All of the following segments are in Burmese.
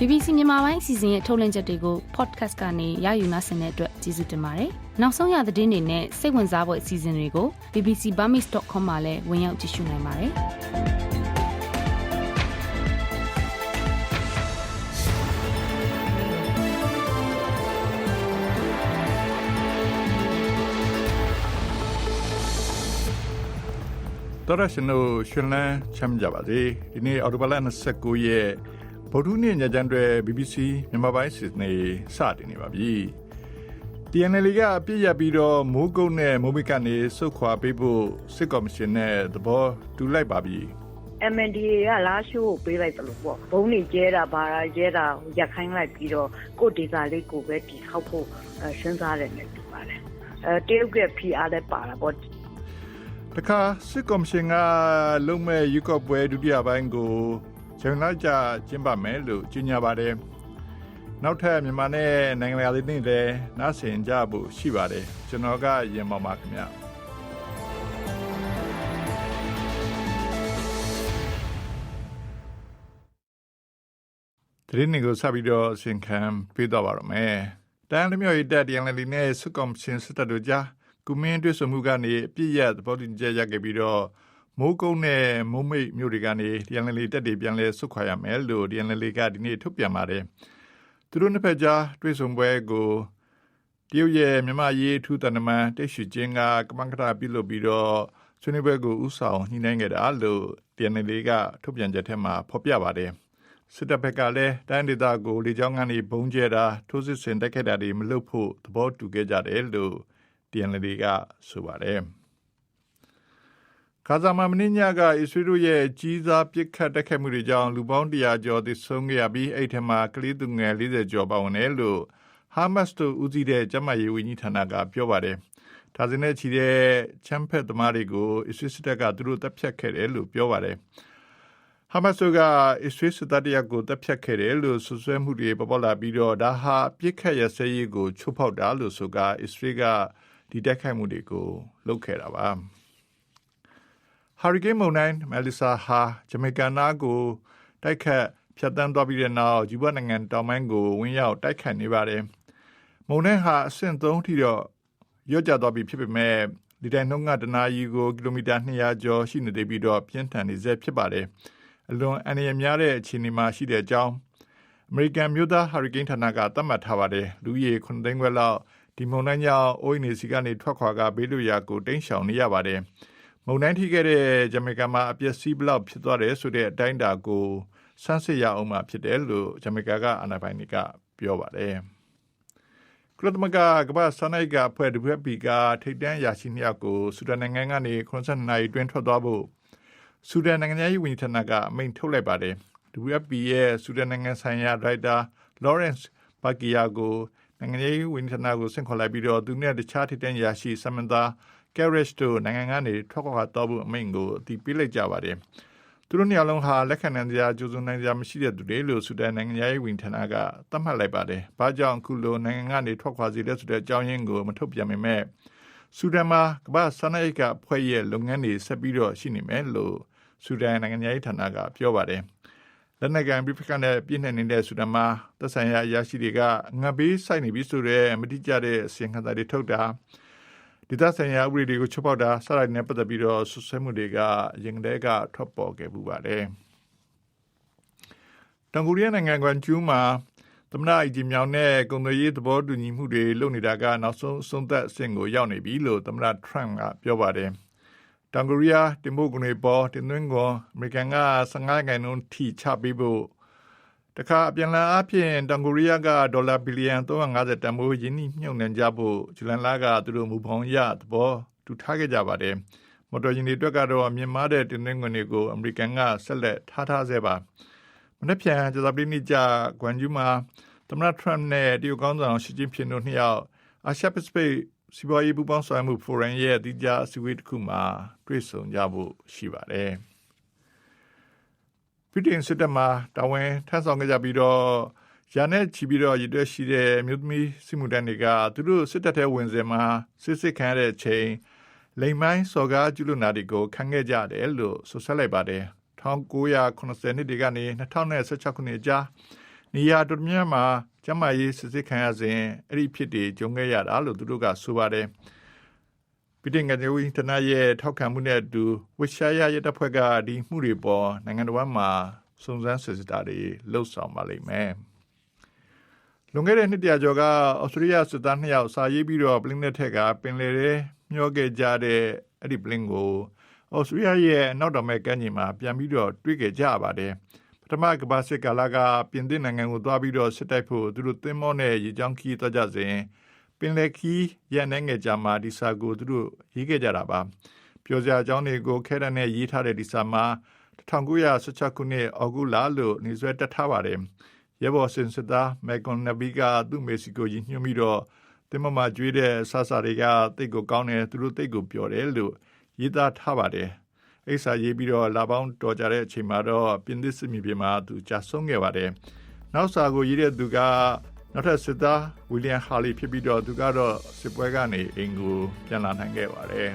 BBC မြန်မာပိုင်းအစီအစဉ်ရဲ့ထုတ်လွှင့်ချက်တွေကို podcast ကနေရယူနိုင်တဲ့အတွက်ကျေးဇူးတင်ပါတယ်။နောက်ဆုံးရသတင်းတွေနဲ့စိတ်ဝင်စားဖွယ်အစီအစဉ်တွေကို bbcburmese.com မှာလည်းဝင်ရောက်ကြည့်ရှုနိုင်ပါတယ်။။တော်ရရှင်တို့ရှင်လန်းချမ်းကြပါစေဒီနေ့အော်တိုဘလန်29ရက် ဗုဒ္ဓနေ့ညချမ်းတွေ BBC မြန်မာပိုင်းစစ်နေစတင်နေပါပြီ TNL ကအပြည့်ရပြီးတော့မိုးကုတ်နဲ့မိုးမိကနေစုခွာပေးဖို့စစ်ကော်မရှင်နဲ့သဘောတူလိုက်ပါပြီ MNDA ကလာရှိုးကိုပေးလိုက်တယ်လို့ပေါ့ဘုံနေကျဲတာဘာသာကျဲတာရက်ခိုင်းလိုက်ပြီးတော့ကိုဒေတာလေးကိုပဲတီထောက်ဖို့စဉ်းစားတယ်နဲ့ပြပါတယ်အဲတရုတ်က PR လည်းပါတာပေါ့တခါစစ်ကော်မရှင်ကလုံမဲ့ယူကော့ပွဲဒုတိယပိုင်းကို ဇန်နဝါရီကျကျင်းပမယ်လို့ကြေညာပါတယ်နောက်ထပ်မြန်မာနဲ့နိုင်ငံတကာသတင်းတွေလည်းနားဆင်ကြဖို့ရှိပါတယ်ကျွန်တော်ကရင်မောင်ပါခင်ဗျာသတင်းတွေကိုစပြီးတော့အစဉ်ခံပေးတော့ပါတော့မယ်။တန်လျမြော်ရတဲ့ဒီယန်လီနဲ့စုကော်မရှင်စစ်တပ်တို့ကြားကုမင်းတွဲဆုံမှုကနေအပြည့်ရသဘောတူညီချက်ရခဲ့ပြီးတော့ မိုးကုန်းနဲ့မုံမိတ်မြို့တွေကနေဒီယန်လီတက်တွေပြန်လဲဆုတ်ခွာရမယ်လို့ဒီယန်လီကဒီနေ့ထုတ်ပြန်ပါတယ်။သူတို့နှစ်ဖက်ကြားတွဲဆုံပွဲကိုတရုတ်ရဲ့မြန်မာရေးထူးတန်တမန်တိတ်ရှိချင်းကကမန်ကတာပြုလုပ်ပြီးတော့ဆွေးနွေးပွဲကိုဥဆောင်ညှိနှိုင်းခဲ့တာလို့ဒီယန်လီကထုတ်ပြန်ချက်ထဲမှာဖော်ပြပါတယ်။စစ်တပ်ဘက်ကလည်းတိုင်းဒေသကိုလေကြောင်းကနေဘုံကျဲတာထိုးစစ်ဆင်တိုက်ခိုက်တာတွေမလုပ်ဖို့သဘောတူခဲ့ကြတယ်လို့ TNL ကဆိုပါတယ်။ ကာဇာမမင်းညကအစ္စရေးတို့ရဲ့ကြီးစားပစ်ခတ်တိုက်ခိုက်မှုတွေကြောင့်လူပေါင်း100ကျော်သေဆုံးခဲ့ရပြီးအဲ့ထက်မှာကလေးသူငယ်40ကျော်ပါဝင်တယ်လို့ဟာမတ်စ်တို့ဦးစီးတဲ့ကျမရေးဝန်ကြီးဌာနကပြောပါတယ်။ဒါစဉ်နဲ့ချီတဲ့ချမ်းဖက်သမားတွေကိုအစ္စရေးစစ်တပ်ကသူတို့တပ်ဖြတ်ခဲ့တယ်လို့ပြောပါတယ်။ဟာမတ်စ်ကအစ္စရေးစစ်တပ်တရားကိုတပ်ဖြတ်ခဲ့တယ်လို့ဆွဆွဲမှုတွေပေါ်ပေါလာပြီးတော့ဒါဟာပြစ်ခတ်ရစဲရေးကိုချိုးဖောက်တာလို့ဆိုကအစ္စရေးကဒီတိုက်ခိုက်မှုတွေကိုလုပ်ခဲ့တာပါ ဟာရီကိန်းမုန်တိုင်းမယ်လီဆာဟာဂျမေကန်နာကိုတိုက်ခတ်ဖြတ်တန်းသွားပြီးတဲ့နောက်ဂျူဘနိုင်ငံတောင်ပိုင်းကိုဝင်ရောက်တိုက်ခတ်နေပါတယ်မုန်တိုင်းဟာအဆင့်3ထိတော့ရော့ကျသွားပြီဖြစ်ပေမဲ့ဒီတိုင်းနှုန်းကတနာရီကိုကီလိုမီတာ200ကျော်ရှိနေသေးပြီးတော့ပြင်းထန်နေစေဖြစ်ပါတယ်အလွန်အန္တရာယ်များတဲ့အခြေအနေမှာရှိတဲ့အကြောင်းအမေရိကန်မြို့သားဟာရီကိန်းဌာနကသတ်မှတ်ထားပါတယ်လူကြီး9သိန်းခွဲလောက်ဒီမုန်တိုင်းကြောင့်အိုးအိမ်နေစီကနေထွက်ခွာကဘေးလွတ်ရာကိုတိမ်းရှောင်နေရပါတယ်။ မုန်တိုင်းထိခဲ့တဲ့ဂျမေကာမှာအပျက်စီးဘလောက်ဖြစ်သွားတယ်ဆိုတဲ့အတိုင်းအတာကိုဆန်းစစ်ရအောင်မှဖြစ်တယ်လို့ဂျမေကာကအာဏာပိုင်တွေကပြောပါတယ်။ကုလသမဂ္ဂကမ္ဘာစနိုက်ကဖွဲ့ WFP ကထိပ်တန်းရာရှိနှစ်ယောက်ကိုဆူဒန်နိုင်ငံကနေ92နိုင်တွင်ထွက်သွားဖို့ဆူဒန်နိုင်ငံရေးဝန်ကြီးဌာနကအမိန့်ထုတ်လိုက်ပါတယ်။ WFP ရဲ့ဆူဒန်နိုင်ငံဆိုင်ရာဒါရိုက်တာ Lawrence Bakia ကိုနိုင်ငံရေးဝန်ကြီးဌာနကိုဆင့်ခေါ်လိုက်ပြီးတော့သူနဲ့တခြားထိပ်တန်းရာရှိဆမန်သာ ကယ်ရစ်တို့နိုင်ငံကနေထွက်ခွာတော့ဖို့အမိန့်ကိုအတည်ပြုလိုက်ကြပါတယ်။သူတို့နှစ်ယောက်လုံးဟာလက်ခံနိုင်စရာကြိုးစုံနိုင်စရာမရှိတဲ့သူတွေလို့ဆူဒန်နိုင်ငံရေးဝန်ကြီးဌာနကသတ်မှတ်လိုက်ပါတယ်။ဘာကြောင့်အခုလိုနိုင်ငံကနေထွက်ခွာစီလဲဆိုတဲ့အကြောင်းရင်းကိုမထုတ်ပြန်ပေမဲ့ဆူဒန်မှာကမ္ဘာစနိုက်ကဖွဲ့ရဲ့လုပ်ငန်းတွေဆက်ပြီးတော့ရှိနေမယ်လို့ဆူဒန်နိုင်ငံရေးဌာနကပြောပါတယ်။လက်နက်ကန်ပြစ်ခတ်တဲ့ပြည့်နှက်နေတဲ့ဆူဒန်မှာသက်ဆိုင်ရာအရာရှိတွေကငတ်ပေးဆိုင်နေပြီဆိုတဲ့မတိကျတဲ့အစီရင်ခံစာတွေထုတ်တာ ဒေသဆိုင်ရာဥပဒေတွေကိုချုပ်ပေါက်တာစတာတွေနဲ့ပတ်သက်ပြီးတော့ဆွဆွဲမှုတွေကရင်တဲကထွက်ပေါ်ခဲ့ပူပါတယ်။တောင်ကိုရီးယားနိုင်ငံကွမ်ကျူးမှာသမ္မတအီဂျီမြောင်နဲ့ကုန်သွယ်ရေးသဘောတူညီမှုတွေလုပ်နေတာကနောက်ဆုံးအဆုံးသက်အဆင့်ကိုရောက်နေပြီလို့သမ္မတထရန့်ကပြောပါတယ်။တောင်ကိုရီးယားတင်မို့ကနေပေါ်တင်သွင်းကွန်အမေရိကန်က15ခိုင်နှုန်းထိချပေးဖို့ တခါအပြန်လန်အဖြစ်တောင်ကိုရီးယားကဒေါ်လာဘီလီယံ350တန်ဖိုးယင်းနှိမြုပ်နှံကြဖို့ဂျူလန်လာကသူတို့မူပေါင်းရသဘောတူထားခဲ့ကြပါတယ်မော်တော်ယာဉ်တွေအတွက်ကတော့မြန်မာတဲ့တင်သွင်းခွန်တွေကိုအမေရိကန်ကဆက်လက်ထားထားဆဲပါမနေ့ပြန်ကြာသပတေးနေ့ကျကွမ်ကျူးမှာသမ္မတထရမ့်နဲ့တရုတ်ကောင်းဆောင်ရှီကျင်းဖျင်တို့နှစ်ယောက်အာရှပစိဖိတ်စီးပွားရေးပူးပေါင်းဆောင်မှုဖိုရမ်ရဲ့အတိအကျအစည်းအဝေးတစ်ခုမှာတွေ့ဆုံကြဖို့ရှိပါတယ်။ ပြည်တင်စစ်တပ်မှာတာဝန်ထမ်းဆောင်ကြပြီးတော့ရန်နဲ့ချီပြီးတော့ရည်တွဲရှိတဲ့မြို့သမီးစစ်မှုတန်းတွေကသူတို့စစ်တပ်ထဲဝင်စင်မှာစစ်စစ်ခံရတဲ့ချိန်လိမ်မိုင်းစော်ကားကျူးလွန်တာတွေကိုခံခဲ့ကြတယ်လို့ဆိုဆက်လိုက်ပါတယ်။1980နှစ်တွေကနေ2016ခုနှစ်ကြားနနေရာတော်များများမှာကျမရေးစစ်စစ်ခံရစဉ်အဲ့ဒီဖြစ်တွေကြုံခဲ့ရတာလို့သူတို့ကဆိုပါတယ် ပြည်တင်ကနေဝင်းတနာရဲ့ထောက်ခံမှုနဲ့အတူဝရှာရရတပ်ဖွဲ့ကဒီမှုတွေပေါ်နိုင်ငံတော်မှာစုံစမ်းစစ်ဆေးတာတွေလှုပ်ဆောင်ပါလိမ့်မယ်လွန်ခဲ့တဲ့နှစ်တရာကျော်ကဩစတြေးလျစစ်သားနှစ်ယောက်စာရေးပြီးတော့ပလင်းနဲ့ထက်ကပင်လယ်ထဲမျောခဲ့ကြတဲ့အဲ့ဒီပလင်းကိုဩစတြေးလျရဲ့နောက်တော်မဲ့ကမ်းခြေမှာပြန်ပြီးတော့တွေ့ခဲ့ကြပါတယ်ပထမကမ္ဘာစစ်ကာလကပြင်သစ်နိုင်ငံကိုသွားပြီးတော့စစ်တိုက်ဖို့သူတို့သင်းမောနဲ့ရေကြောင်းခီးသွားကြစဉ် ပင်လယ်ခီးရန်နေငယ်ကြမှာဒီစာကိုသူတို့ရေးခဲ့ကြတာပါပြောစရာအကြောင်းတွေကိုခဲရနဲ့ရေးထားတဲ့ဒီစာမှာ1916ခုနှစ်ဩဂုတ်လလို့နေဆွဲတက်ထားပါတယ်ရဲဘော်စင်စစ်သားမဲကွန်နဘီကသူ့မေစီကိုရည်ညွှန်းပြီးတော့တင်မမကျွေးတဲ့ဆဆာတွေကတိတ်ကိုကောင်းတယ်သူတို့တိတ်ကိုပျော်တယ်လို့ရေးသားထားပါတယ်အိဆာရေးပြီးတော့လာပေါင်းတော်ကြတဲ့အချိန်မှာတော့ပြင်သစ်စစ်မြေပြင်မှာသူကြာဆုံးခဲ့ပါတယ်နောက်စာကိုရေးတဲ့သူက နောက်ထပ်စစ်သားဝီလျံဟာလီဖြစ်ပြီးတော့သူကတော့စစ်ပွဲကနေအင်ကိုပြန်လာနိုင်ခဲ့ပါတယ်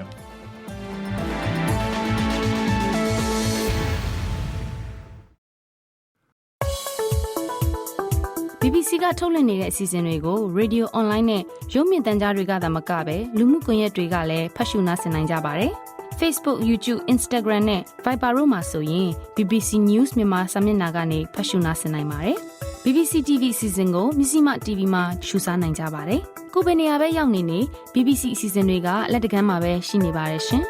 BBC ကထုတ်လွှင့်နေတဲ့အစီအစဉ်တွေကို Radio Online နဲ့ရုပ်မြင်သံကြားတွေကသာမကဘဲလူမှုကွန်ရက်တွေကလည်းဖတ်ရှုနားဆင်နိုင်ကြပါတယ်။ Facebook, YouTube, Instagram နဲ့ Viber တို့မှာဆိုရင် BBC News မြန်မာစာမျက်နှာကနေဖတ်ရှုနားဆင်နိုင်ပါတယ်။ BBC TV အစီအစဉ်ကိုမြစည်းမ TV မှာရှုစားနိုင်ကြပါတယ်။ကိုယ်ပဲနေရာပဲရောက်နေနေ BBC အစီအစဉ်တွေကလက်တကမ်းမှာပဲရှိနေပါတယ်ရှင်။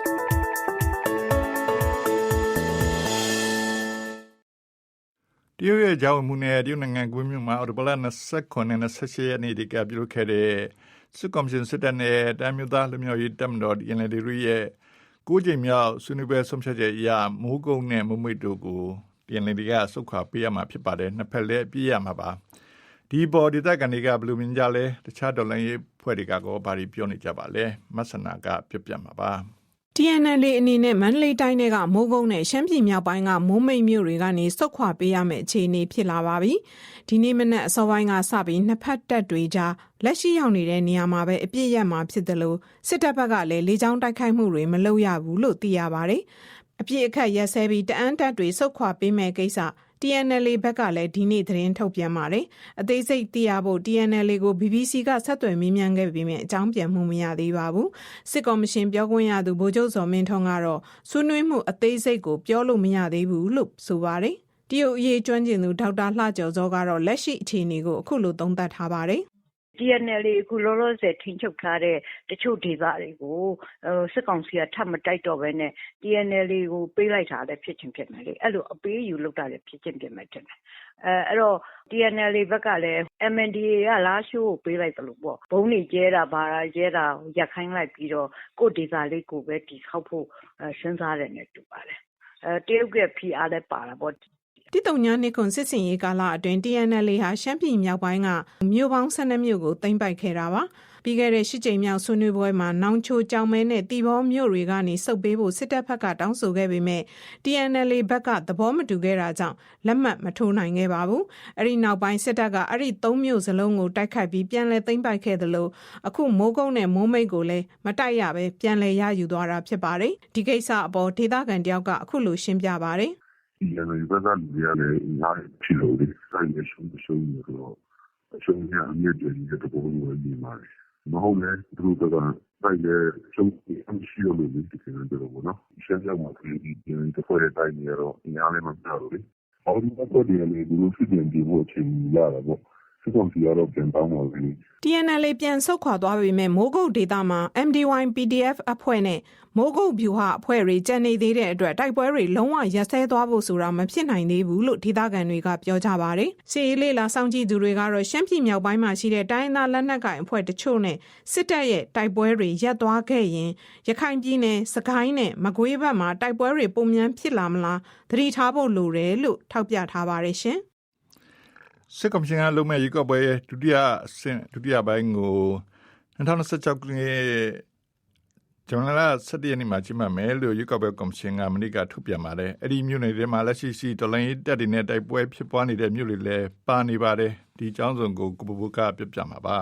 တရုတ်ရဲ့ဂျာဝင်မှုနဲ့တရုတ်နိုင်ငံကွင်းမြို့မှာအော်တိုဘလ29နဲ့28ရက်နေ့ဒီကပြုလုပ်ခဲ့တဲ့စစ်ကော်မရှင်စစ်တပ်နဲ့တမ်းမျိုးသားလူမျိုးရေးတပ်မတော် DNL တွေရဲ့ကိုးချိန်မြောက်ဆွေးနွေးပွဲဆုံးဖြတ်ချက်အရမိုးကုတ်နဲ့မမွေတို့ကို DNL တွေကစုခွာပေးရမှာဖြစ်ပါတယ်နှစ်ဖက်လည်းပြည့်ရမှာပါဒီပေါ်ဒီတက်ကနေကဘလူးမင်းကြလဲတခြားဒေါ်လာရေးဖွဲ့တွေကကောဘာတွေပြောနေကြပါလဲမဆနာကပြပြမှာပါ TNL အနေနဲ့မန္တလေးတိုင်းတွေကမိုးကုတ်နဲ့ရှမ်းပြည်မြောက်ပိုင်းကမိုးမိတ်မြို့တွေကနေစုတ်ခွာပေးရမယ့်အခြေအနေဖြစ်လာပါပြီ။ဒီနေ့မနက်အစောပိုင်းကစပြီးနှစ်ဖက်တပ်တွေကြားလက်ရှိရောက်နေတဲ့နေရာမှာပဲအပြစ်ရမှာဖြစ်တယ်လို့စစ်တပ်ဘက်ကလည်းလေကြောင်းတိုက်ခိုက်မှုတွေမလုပ်ရဘူးလို့သိရပါတယ်။ အပြစ်အခတ်ရက်စဲပြီးတအန်းတပ်တွေစုတ်ခွာပေးမဲ့ကိစ္စ TNL ဘက်ကလည်းဒီနေ့သတင်းထုတ်ပြန်ပါတယ်။အသေးစိတ်သိရဖို့ TNL ကို BBC ကဆက်သွယ်မေးမြန်းခဲ့ပေမဲ့အကြောင်းပြန်မှုမရသေးပါဘူး။စစ်ကော်မရှင်ပြောခွင့်ရသူဗိုလ်ချုပ်စော်မင်းထွန်းကတော့ဆွေးနွေးမှုအသေးစိတ်ကိုပြောလို့မရသေးဘူးလို့ဆိုပါတယ်။တရုတ်အရေးကျွမ်းကျင်သူဒေါက်တာလှကျော်စောကတော့လက်ရှိအခြေအနေကိုအခုလိုသုံးသပ်ထားပါတယ် TNL အခုလောလောဆယ် ထိန်းချုပ်ထားတဲ့ တချို့ဒေသတွေကို စစ်ကောင်စီက ထပ်မတိုက်တော့ဘဲနဲ့ TNL ကို ပေးလိုက်တာလည်း ဖြစ်ချင်းဖြစ်မယ်လေ အဲ့လို အပေးယူလုပ်တာလည်း ဖြစ်ချင်းဖြစ်မယ်ထင်တယ် အဲအဲ့တော့ TNL ဘက်ကလည်း MNDAA က လားရှိုးကို ပေးလိုက်တယ်လို့ပေါ့ဘုံနေကျဲတာ ဘာသာကျဲတာရက်ခိုင်းလိုက်ပြီးတော့ ကိုဒေသလေး ကိုပဲတီခေါက်ဖို့ စဉ်းစားတယ်နဲ့ တူပါတယ်အဲတရုတ်က PR လည်း ပါတာပေါ့ တိတုံညာနှစ်ခွန်စစ်စင်ရေးကာလအတွင်း TNL ဟာရှမ်းပြည်မြောက်ပိုင်းကမြို့ပေါင်း12မြို့ကိုသိမ်းပိုက်ခဲ့တာပါပြီးခဲ့တဲ့ရှစ်ကြိမ်မြောက်ဆွေးနွေးပွဲမှာနောင်ချိုကြောင်မဲနဲ့တီဘောမြို့တွေကနေစုပ်ပေးဖို့စစ်တပ်ဘက်ကတောင်းဆိုခဲ့ပေမဲ့ TNL ဘက်ကသဘောမတူခဲ့တာကြောင့်လက်မှတ်မထိုးနိုင်ခဲ့ပါဘူးအဲ့ဒီနောက်ပိုင်းစစ်တပ်ကအဲ့ဒီသုံးမြို့စလုံးကိုတိုက်ခိုက်ပြီးပြန်လည်သိမ်းပိုက်ခဲ့တယ်လို့အခုမိုးကုတ်နဲ့မိုးမိတ်ကိုလည်းမတိုက်ရပဲပြန်လည်ရယူသွားတာဖြစ်ပါတယ်ဒီကိစ္စအပေါ်ဒေသခံတယောက်ကအခုလိုရှင်းပြပါတယ် ဒီနေ့ဘက်ကလူတွေကလည်းအများကြီးဖြစ်လို့ဒီဆိုင်ရရှုံးရှုံးနေတော့အရှုံးရအမြင့်တွေတဲ့တဘောကိုနေပါတယ်မဟုတ်လေသူတို့ကတိုက်လေရှုံးအမရှိလို့ဒီကိစ္စနဲ့တော့ဘောနော်ရှမ်းကြောင်မှာဒီဒီတစ်ဖွဲ့တိုက်နေတော့အများလည်းမပြောလို့လေအော်ဒီဘက်ကနေဒီလိုဖြစ်နေပြီးဖို့ချင်းလာတာပေါ့ စစ်ကောင်စီကတော့ပြန်တောင်းပါပြီ TNL ပြန်ဆုတ်ခွာသွားပေမဲ့မိုးကုတ်ဒေသမှာ MDY PDF အဖွဲ့နဲ့မိုးကုတ်ဗျူဟာအဖွဲ့တွေကြံနေသေးတဲ့အတွက်တိုက်ပွဲတွေလုံးဝရပ်ဆဲသွားဖို့ဆိုတာမဖြစ်နိုင်သေးဘူးလို့ဒေသခံတွေကပြောကြပါတယ်။စီရေးလေးလာစောင့်ကြည့်သူတွေကတော့ရှမ်းပြည်မြောက်ပိုင်းမှာရှိတဲ့တိုင်းသားလက်နက်ကိုင်အဖွဲ့တချို့နဲ့စစ်တပ်ရဲ့တိုက်ပွဲတွေရပ်သွားခဲ့ရင်ရခိုင်ပြည်နယ်စကိုင်းနဲ့မကွေးဘက်မှာတိုက်ပွဲတွေပုံမြန်ဖြစ်လာမလားသတိထားဖို့လိုတယ်လို့ထောက်ပြထားပါတယ်ရှင်။ စစ်ကော်မရှင်ကလုပ်မဲ့ရေကော့ပွဲဒုတိယအဆင့်ဒုတိယပိုင်းကို2026ခုနှစ်ဇွန်လ17ရက်နေ့မှာကျင်းပမယ်လို့ရေကော့ပွဲကော်မရှင်ကမနေ့ကထုတ်ပြန်ပါတယ်။အဲ့ဒီမြို့နယ်တွေမှာလက်ရှိရှိတော်လိုင်းတက်တွေနဲ့တိုက်ပွဲဖြစ်ပွားနေတဲ့မြို့တွေလည်းပါနေပါတယ်။ဒီအကြောင်းစုံကိုကိုပပကပြပြမှာပါ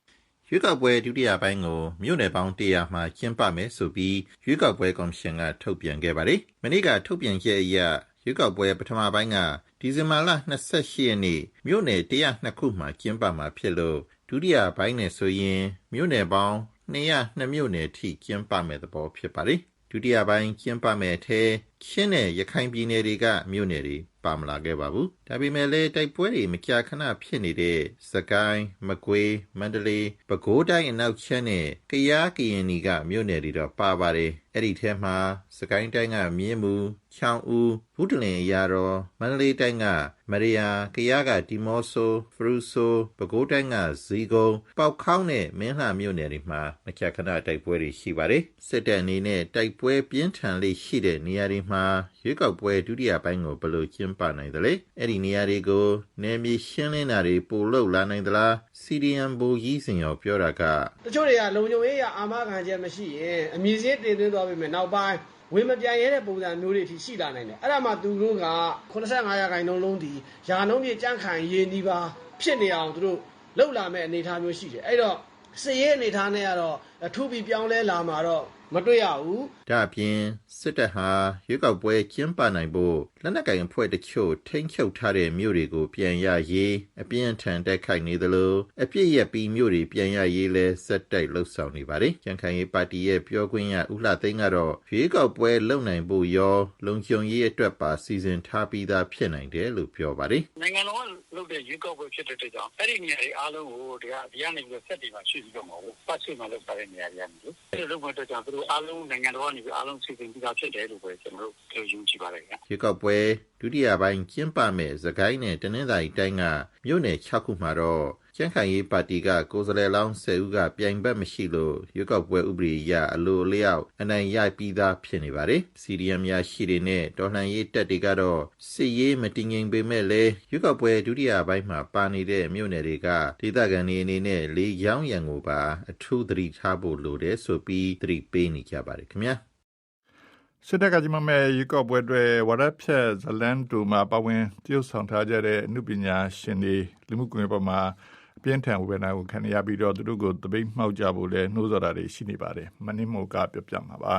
။ရွေးကောက်ပွဲဒုတိယပိုင်းကိုမြို့နယ်ပေါင်း100မှာကျင်းပမယ်ဆိုပြီးရွေးကောက်ပွဲကော်မရှင်ကထုတ်ပြန်ခဲ့ပါတယ်။မနေ့ကထုတ်ပြန်ချက်အရရွေးကောက်ပွဲပထမပိုင်းက ဒီဇင်ဘာလ28ရက်နေ့မြို့နယ်102ခုမှာကျင်းပမှာဖြစ်လို့ဒုတိယပိုင်းနဲ့ဆိုရင်မြို့နယ်ပေါင်း202မြို့နယ်ထိကျင်းပမဲ့သဘောဖြစ်ပါတယ်ဒုတိယပိုင်းကျင်းပမဲ့အထဲချင်းနဲ့ရခိုင်ပြည်နယ်တွေကမြို့နယ်တွေ ပါမလာခဲ့ပါဘူး။ဒါပေမဲ့လည်းတိုက်ပွဲတွေမကြာခဏဖြစ်နေတဲ့စကိုင်းမကွေးမန္တလေးပဲခူးတိုင်းအနောက်ချမ်းနဲ့ကယားကရင်နီကမြို့နယ်တွေတော့ပါပါတယ်။အဲ့ဒီထဲမှာစကိုင်းတိုင်းကမြင်းမူချောင်းဦးဘုဒ္ဓလင်အရာတော်မန္တလေးတိုင်းကမရိယာကယားကဒီမော့ဆိုဖရူဆိုပဲခူးတိုင်းကဇီကုံပေါက်ခေါင်းနဲ့မင်းလှမြို့နယ်တွေမှာမကြာခဏတိုက်ပွဲတွေရှိပါတယ်။စစ်တပ်အနေနဲ့တိုက်ပွဲပြင်းထန်လေးရှိတဲ့နေရာတွေမှာရွေးကောက်ပွဲဒုတိယပိုင်းကိုဘယ်လိုကျင်းပနိုင်သလဲအဲ့ဒီနေရာတွေကိုနယ်မြေရှင်းလင်းတာတွေပိုလုပ်လာနိုင်သလား CDM ဘူကြီးစင်ရောပြောတာကတချို့တွေကလုံခြုံရေးရအာမခံချက်မရှိရင်အမည်စည်းတင်သွင်းသွားပြီမယ်နောက်ပိုင်းဝင်မပြန်ရတဲ့ပုံစံမျိုးတွေအထိရှိလာနိုင်တယ်အဲ့ဒါမှသူတို့က85ရာခိုင်နှုန်းလုံးဒီယာနှုံးပြကြန့်ခိုင်ရေးနီးပါဖြစ်နေအောင်သူတို့လှုပ်လာမဲ့အနေအထားမျိုးရှိတယ်အဲ့တော့စည်ရေးအနေအထားနဲ့ကတော့ထူပြီးပြောင်းလဲလာမှာတော့ မတွေ့ရဘူးဒါအပြင်စစ်တပ်ဟာရွေးကောက်ပွဲကျင်းပနိုင်ဖို့လက်နက်ကင်အဖွဲ့တချို့ထိန်းချုပ်ထားတဲ့မြို့တွေကိုပြန်ရရေးအပြင်းထန်တက်ခိုက်နေသလိုအပြစ်ရက်ပြီးမြို့တွေပြန်ရရေးလဲစက်တိုက်လှုပ်ဆောင်နေပါတယ်။ကြံခိုင်ရေးပါတီရဲ့ပြောခွင့်ရဦးလှသိန်းကတော့ရွေးကောက်ပွဲလုပ်နိုင်ဖို့ရော လုံခြုံရေးအတွက်ပါစီစဉ်ထားပြီးသားဖြစ်နိုင်တယ်လို့ပြောပါတယ်နိုင်ငံတော်က လုပ်တဲ့ရွေးကောက်ပွဲဖြစ်တဲ့အတွက်ကြောင့်အဲ့ဒီနေရာတွေအားလုံးကိုဒီကဒီကနေပြီးဆက်တင်မှာရှိပြီးတော့မှာပေါ့ပတ်စစ်မှာလုပ်ထားတဲ့နေရာတွေကနေလို့အဲ့ဒီလုပ်တဲ့အတွက်ကြောင့်သူတို့အားလုံးနိုင်ငံတော်ကနေပြီးအားလုံးစီစဉ်ပြီးသားဖြစ်တယ်လို့ပဲကျွန်တော်တို့ယုံကြည်ပါတယ်ခင်ဗျ။ရွေးကောက်ပွဲဒုတိယပိုင်းကျင်းပမဲ့သကိုင်းနဲ့တနင်္သာရီတိုင်းကမြို့နယ်6ခုမှာတော့ ကျန်းခိုင်ရေးပါတီကကိုယ်စားလှယ်လောင်း10ဦးကပြိုင်ဘက်မရှိလို့ရွေးကောက်ပွဲဥပဒေအရအလိုအလျောက်အနိုင်ရပြီးသားဖြစ်နေပါတယ်။ CDM ရရှိတွေနဲ့တော်လှန်ရေးတပ်တွေကတော့စစ်ရေးမတည်ငြိမ်ပေမဲ့လည်းရွေးကောက်ပွဲဒုတိယပိုင်းမှာပါနေတဲ့မြို့နယ်တွေကဒေသခံတွေအနေနဲ့လေရောင်းရန်ကိုပါအထူးသတိထားဖို့လိုတယ်ဆိုပြီးသတိပေးနေကြပါတယ်ခင်ဗျာ။စစ်တပ်ကကြီးမမဲ့ရေကော့ပွဲတွေဝရဖြက်ဇလန်တူမှာပဝင်တရုတ်ဆောင်ထားကြတဲ့အမှုပညာရှင်တွေလူမှုကွန်ရက်ပေါ်မှာအ ပြင်းထန်ဝေဒနာကိုခံရပြီးတော့သူတို့ကိုတပိတ်မှောက်ကြဖို့လဲနှိုးဆော်တာတွေရှိနေပါတယ်မင်းမို့ကပြောပြမှာပါ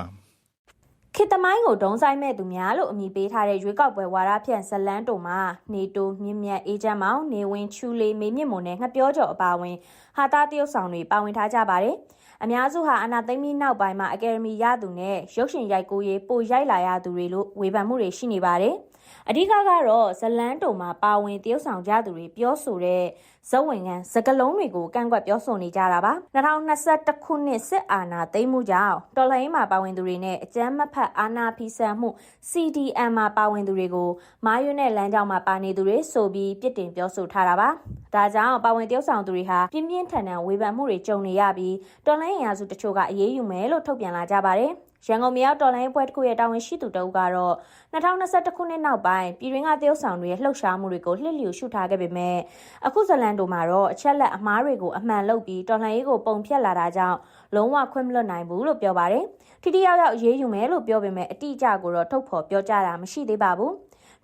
ခေတ်သမိုင်းကိုဒုံဆိုင်မဲ့သူများလို့အမည်ပေးထားတဲ့ရွေးကောက်ပွဲဝါဒဖြန့်ဇလန်းတုံမှာနေတိုမြင့်မြတ်အေဂျင့်မောင်နေဝင်းချူလေးမေမြင့်မွန်နဲ့ငှက်ပြောကျော်အပါအဝင်ဟာတာတရုတ်ဆောင်တွေပါဝင်ထားကြပါတယ်။အများစုဟာအနာသိမ့်ပြီးနောက်ပိုင်းမှာအကယ်ဒမီရသူနဲ့ရုပ်ရှင်ရိုက်ကူးရေးပိုရိုက်လာရသူတွေလို့ဝေဖန်မှုတွေရှိနေပါတယ်။ အဓိကကတော့ဇလန်းတုံမှာပါဝင်တရုတ်ဆောင်ကြသူတွေပြောဆိုတဲ့ဇဝင်ခံစကလုံးတွေကိုကန့်ကွက်ပြောဆိုနေကြတာပါ2021ခုနှစ်စစ်အာဏာသိမ်းမှုကြောင့်တော်လှန်ရေးမှာပါဝင်သူတွေနဲ့အကြမ်းမဖက်အာဏာဖီဆန်မှု CDM မှာပါဝင်သူတွေကိုမာရွနဲ့လမ်းကြောင်းမှာပါနေသူတွေဆိုပြီးပြစ်တင်ပြောဆိုထားတာပါဒါကြောင့်ပါဝင်တရုတ်ဆောင်သူတွေဟာပြင်းပြင်းထန်ထန်ဝေဖန်မှုတွေကြုံနေရပြီးတော်လှန်ရေးရာစုတချို့ကအရေးယူမယ်လို့ထုတ်ပြန်လာကြပါတယ် ရန်ကုန်မြောက်တော်လိုင်းပွဲတစ်ခုရဲ့တာဝန်ရှိသူတအုပ်ကတော့2021ခုနှစ်နောက်ပိုင်းပြည်တွင်းကတရုတ်ဆောင်တွေရဲ့လှုပ်ရှားမှုတွေကိုလှစ်လျူရှုထားခဲ့ပေမဲ့အခုဇလန်တို့မှာတော့အချက်လက်အမားတွေကိုအမှန်လုပ်ပြီးတော်လှန်ရေးကိုပုံဖြတ်လာတာကြောင့်လုံးဝခွင့်မလွတ်နိုင်ဘူးလို့ပြောပါတယ်ထိတိယောက်ယောက်ရေးယူမယ်လို့ပြောပေမဲ့အတိအကျကိုတော့ထုတ်ဖော်ပြောကြတာမရှိသေးပါဘူး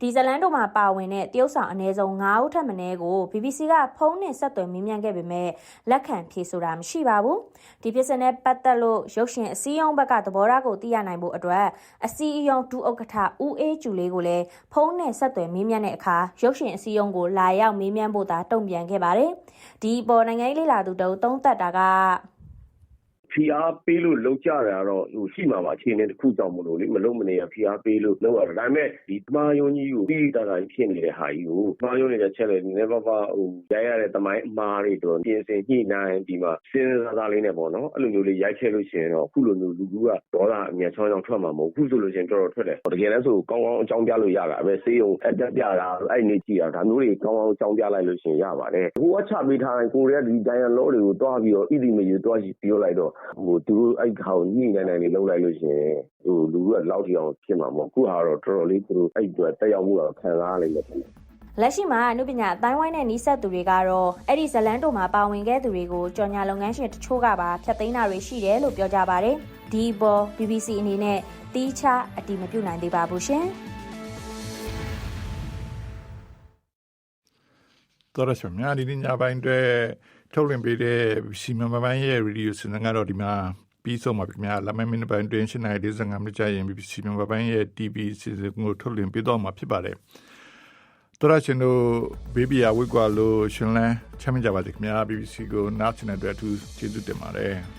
ဒီဇလန်တို့မှာပါဝင်တဲ့တရုတ်ဆောင်အနည်းဆုံး9ဦးထပ်မင်းကို BBC ကဖုန်းနဲ့ဆက်သွယ်မေးမြန်းခဲ့ပေမဲ့လက်ခံဖြေဆိုတာမရှိပါဘူး။ဒီဖြစ်စဉ်နဲ့ပတ်သက်လို့ရုပ်ရှင်အစည်းအရုံးဘက်ကသဘောထားကိုသိရနိုင်ဖို့အတွက်အစည်းအရုံးဒုဥက္ကဋ္ဌဦးအေးကျူလေးကိုလည်းဖုန်းနဲ့ဆက်သွယ်မေးမြန်းတဲ့အခါရုပ်ရှင်အစည်းအရုံးကိုလာရောက်မေးမြန်းဖို့သာတုံ့ပြန်ခဲ့ပါတယ်။ဒီပေါ်နိုင်ငံရေးလေးလာသူတို့သုံးသက်တာက ဖီအားပေးလို့လောက်ကြတာတော့ဟိုရှိမှာပါအခြေအနေတစ်ခုကြောင့်မလို့လေမလုံးမနေရဖီအားပေးလို့လောက်ရတာဒါပေမဲ့ဒီတမာယုံကြီးကိုပြီးတာတာဖြစ်နေတဲ့ဟာကြီးကိုတမာယုံနေတဲ့ချက်လေနည်းနည်းပါးပါးဟိုရိုက်ရတဲ့တမိုင်းအမားတွေတော့ပြင်ဆင်ညှိနှိုင်းဒီမှာစဉ်းစားစားလေးနဲ့ပေါ့နော်အဲ့လိုမျိုးလေးရိုက်ခဲ့လို့ရှိရင်တော့အခုလိုမျိုးလူကူကဒေါသအမြတ်ချောင်းချောင်းထွက်မှာမဟုတ်ဘူးခုဆိုလို့ရှိရင်တော်တော်ထွက်တယ်တကယ်လဲဆိုကောင်းကောင်းအကြောင်းပြလို့ရတာပဲစေးုံအတက်ပြတာအဲ့နေကြည့်တာဒါမျိုးတွေကောင်းကောင်းအကြောင်းပြလိုက်လို့ရှိရင်ရပါတယ်ဟိုကချပေးထားရင်ကိုရီးယားဒီဒိုင်ယန်လောတွေကိုတွားပြီးတော့ဣတိမရေတွားပြောလိုက်တော့ဟိုသူတို့အဲ့ခါကိုညှိနှိုင်းနိုင်နေလောက်လိုက်လို့ရှိရင်ဟိုလူကလောက်ထီအောင်ဖြစ်မှာမဟုတ်ခုဟာတော့တော်တော်လေးသူတို့အဲ့အတွက်တက်ရောက်မှုတော့ခံစားရလိမ့်မယ်လက်ရှိမှာအနုပညာအတိုင်းဝိုင်းနဲ့နီးစပ်သူတွေကတော့အဲ့ဒီဇလန်တို့မှာပါဝင်ခဲ့သူတွေကိုကြော်ညာလုပ်ငန်းရှင်တချို့ကပါဖျက်သိမ်းတာတွေရှိတယ်လို့ပြောကြပါတယ်။ဒီပေါ် BBC အနေနဲ့တီးခြားအတိမပြုတ်နိုင်သေးပါဘူးရှင်။တော်ရရှိများဒီညပိုင်းတွေ ထုတ်လွှင့်ပေးတဲ့စီမံပိုင်းရဲ့ရေဒီယိုစင်ကတော့ဒီမှာပြီးဆုံးပါပြီခင်ဗျာလမ်းမင်းပိုင်းတွင်ရှင်းနိုင်တဲ့ဇငါမကြရင် BBC မပိုင်းရဲ့ TV စီစဉ်ကိုထုတ်လွှင့်ပေးတော့မှာဖြစ်ပါတယ်တော်ရရှင်တို့ဘေဘီယာဝိကွာလို့ရှင်လန်းချမ်းမြေ့ကြပါစေခင်ဗျာ BBC ကိုနားချင်တဲ့အတွက်အထူးကျေးဇူးတင်ပါတယ်